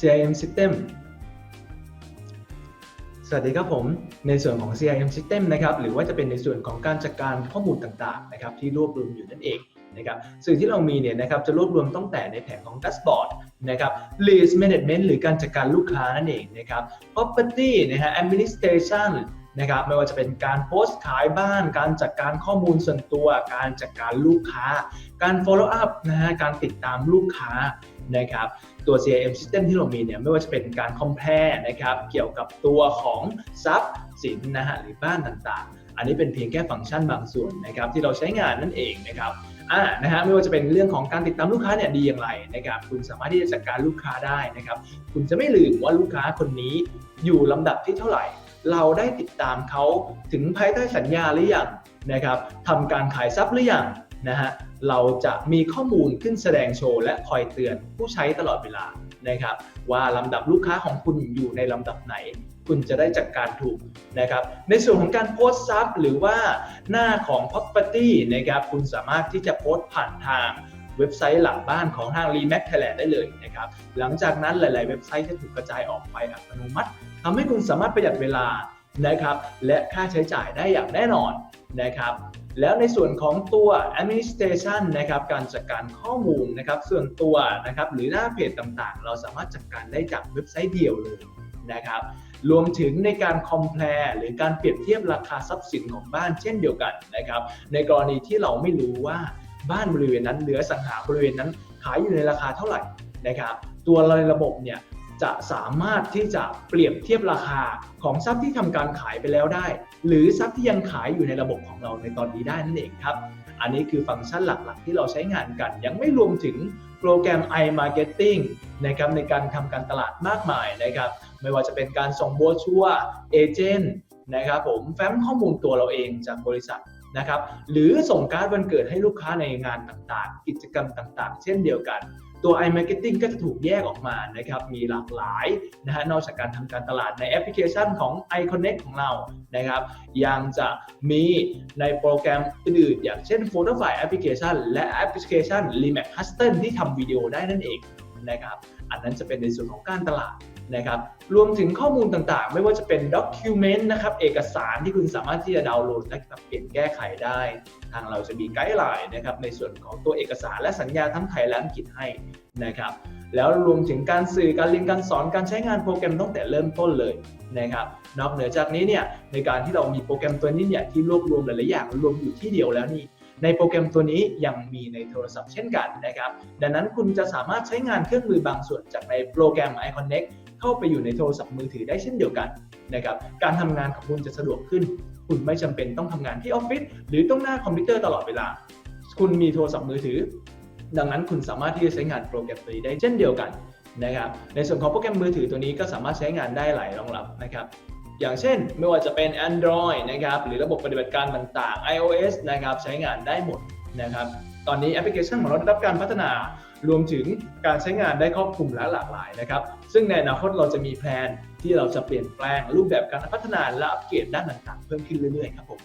CRM System สวัสดีครับผมในส่วนของ CRM System นะครับหรือว่าจะเป็นในส่วนของการจัดการข้อมูลต่างๆนะครับที่รวบรวมอยู่นั่นเองนะครับสิ่งที่เรามีเนี่ยนะครับจะรวบรวมตั้งแต่ในแผงของ Dashboard นะครับ Lead Management หรือการจัดการลูกค้านั่นเองนะครับ Property นะฮะ Administration นะครับไม่ว่าจะเป็นการโพสต์ขายบ้าน การจัดการข้อมูลส่วนตัว การจัดการลูกค้า การ follow up นะฮะการติดตามลูกค้านะครับตัว CRM system ที่เรามีเนี่ยไม่ว่าจะเป็นการ compare นะครับเกี่ยวกับตัวของทรัพย์สินนะฮะหรือบ้านต่างๆ อันนี้เป็นเพียงแค่ฟังก์ชันบางส่วนนะครับที่เราใช้งานนั่นเองนะครับอ่านะฮะไม่ว่าจะเป็นเรื่องของการติดตามลูกค้าเนี่ยดีอย่างไรนะครับคุณสามารถที่จะจัดการลูกค้าได้นะครับคุณจะไม่ลืมว่าลูกค้าคนนี้อยู่ลำดับที่เท่าไหร่ เราได้ติดตามเขาถึงภายใต้สัญญาหรือยังนะครับทำการขายทรัพย์หรือยังนะฮะเราจะมีข้อมูลขึ้นแสดงโชว์ และคอยเตือนผู้ใช้ตลอดเวลานะครับ ว่าลำดับลูกค้าของคุณอยู่ในลำดับไหน คุณจะได้จัดการถูกนะครับ ในส่วนของการโพสต์ซับหรือว่าหน้าของ property นะครับคุณสามารถที่จะโพสต์ผ่านทางเว็บไซต์หลังบ้านของทาง Remax Thailand ได้เลยนะครับ หลังจากนั้นหลาย ๆ เว็บไซต์จะถูกกระจายออกไปอัตโนมัติ ทำให้คุณสามารถประหยัดเวลานะครับ และค่าใช้จ่ายได้อย่างแน่นอนนะครับแล้วในส่วนของตัว administration นะครับการจัดการข้อมูลนะครับส่วนตัวนะครับหรือหน้าเพจต่างๆ เราสามารถจัดการได้จากเว็บไซต์เดียวเลยนะครับรวมถึงในการ compare หรือการเปรียบเทียบราคาทรัพย์สินของบ้านเช่นเดียวกันนะครับในกรณีที่เราไม่รู้ว่าบ้านบริเวณนั้นเหลือสังหาบริเวณนั้นขายอยู่ในราคาเท่าไหร่นะครับตัวในระบบเนี่ย จะสามารถที่จะเปรียบเทียบราคาของทรัพย์ที่ทำการขายไปแล้วได้ หรือทรัพย์ที่ยังขายอยู่ในระบบของเราในตอนนี้ได้นั่นเองครับ อันนี้คือฟังก์ชันหลักๆ ที่เราใช้งานกัน ยังไม่รวมถึงโปรแกรม iMarketing นะครับในการทำการตลาดมากมายนะครับไม่ว่าจะเป็นการส่งบัวชัวเอเจนต์นะครับผมแฟ้มข้อมูลตัวเราเองจากบริษัทนะครับหรือส่งการ์ดวันเกิดให้ลูกค้าในงานต่างๆ กิจกรรมต่างๆ เช่นเดียวกัน ตัว iMarketing ก็จะถูกแยกออกมานะครับ มีหลากหลายนะฮะนอกจากการทำการตลาดในแอปพลิเคชันของ iConnect ของเรานะครับ ยังจะมีในโปรแกรมอื่นๆอย่างเช่น p h o t o f i Application และแอปพลิเคชัน Remax Huston ที่ทำวิดีโอได้นั่นเองนะครับ อันนั้นจะเป็นในส่วนของการตลาด นะครับรวมถึงข้อมูลต่างๆ ไม่ว่าจะเป็น Document นะครับเอกสารที่คุณสามารถที่จะดาวน์โหลดและปรับเปลี่ยนแก้ไขได้ ทางเราจะมีไกด์ไลน์นะครับในส่วนของตัวเอกสารและสัญญาทั้งไทยและอังกฤษให้นะครับแล้วรวมถึงการสื่อการเรียนการสอนการใช้งานโปรแกรมตั้งแต่เริ่มต้นเลยนะครับนอกเหนือจากนี้เนี่ยในการที่เรามีโปรแกรมตัวนี้เนี่ยที่รวบรวมหลายๆอย่างรวมอยู่ที่เดียวแล้วนี่ในโปรแกรมตัวนี้ยังมีในโทรศัพท์เช่นกันนะครับ ดังนั้นคุณจะสามารถใช้งานเครื่องมือบางส่วนจากในโปรแกรม iConnect เข้าไปอยู่ในโทรศัพท์มือถือได้เช่นเดียวกันนะครับการทำงานของคุณจะสะดวกขึ้น คุณไม่จำเป็นต้องทำงานที่ออฟฟิศหรือต้องหน้าคอมพิวเตอร์ตลอดเวลา คุณมีโทรศัพท์มือถือ ดังนั้นคุณสามารถที่จะใช้งานโปรแกรมตัวนี้ได้เช่นเดียวกันนะครับในส่วนของโปรแกรมมือถือตัวนี้ก็สามารถใช้งานได้หลายรองรับนะครับอย่างเช่นไม่ว่าจะเป็น Android นะครับหรือระบบปฏิบัติการต่างๆ iOS นะครับใช้งานได้หมด นะครับ ตอนนี้แอปพลิเคชันของเราได้รับการพัฒนารวมถึงการใช้งานได้ครอบคลุมและหลากหลายนะครับ ซึ่งในอนาคตเราจะมีแพลนที่เราจะเปลี่ยนแปลงรูปแบบการพัฒนาและอัปเกรดด้านต่างๆ เพิ่มขึ้นเรื่อยๆครับผม